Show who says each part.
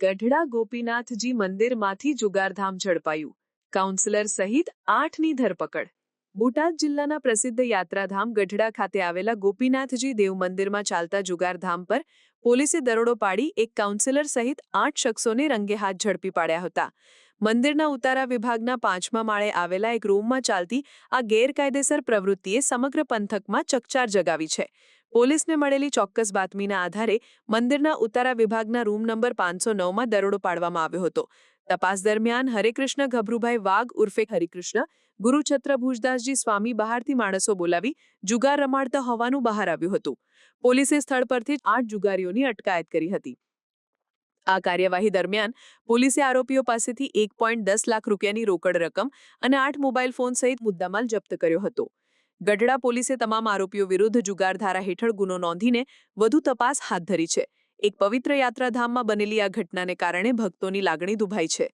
Speaker 1: ગઢડા ગોપીનાથજી મંદિરમાંથી જુગારધામ ઝડપાયું. કાઉન્સિલર સહિત આઠની ધરપકડ. બોટાદ જિલ્લાના પ્રસિદ્ધ યાત્રાધામ ગઢડા ખાતે આવેલા ગોપીનાથજી દેવ મંદિરમાં ચાલતા જુગારધામ પર પોલીસે દરોડો પાડી એક કાઉન્સિલર સહિત આઠ શખ્સોને રંગે હાથ ઝડપી પાડ્યા હતા. મંદિરના ઉતારા વિભાગના પાંચમા માળે આવેલા એક રૂમમાં ચાલતી આ ગેરકાયદેસર પ્રવૃત્તિએ સમગ્ર પંથકમાં ચકચાર જગાવી છે. પોલીસને મળેલી ચોક્કસ બાતમીના આધારે મંદિરના ઉતારા વિભાગના રૂમ નંબર પાંચસો નવમાં દરોડો પાડવામાં આવ્યો હતો. તપાસ દરમિયાન હરેકૃષ્ણ ગભરુભાઈ વાઘ ઉર્ફે હરિકૃષ્ણ, ગુરુછત્ર છત્રભુજદાસજી સ્વામી બહારથી માણસો બોલાવી જુગાર રમાડતા હોવાનું બહાર આવ્યું હતું. પોલીસે સ્થળ પરથી આઠ જુગારીઓની અટકાયત કરી હતી. આ કાર્યવાહી દરમિયાન પોલીસે આરોપીઓ પાસેથી એક પોઈન્ટ દસ લાખ રૂપિયાની રોકડ રકમ અને આઠ મોબાઈલ ફોન સહિત મુદ્દામાલ જપ્ત કર્યો હતો. ગઢડા પોલીસે તમામ આરોપીઓ વિરુદ્ધ જુગાર ધારા હેઠળ ગુનો નોંધીને વધુ તપાસ હાથ ધરી છે. એક પવિત્ર યાત્રાધામમાં બનેલી આ ઘટનાને કારણે ભક્તોની લાગણી દુભાઈ છે.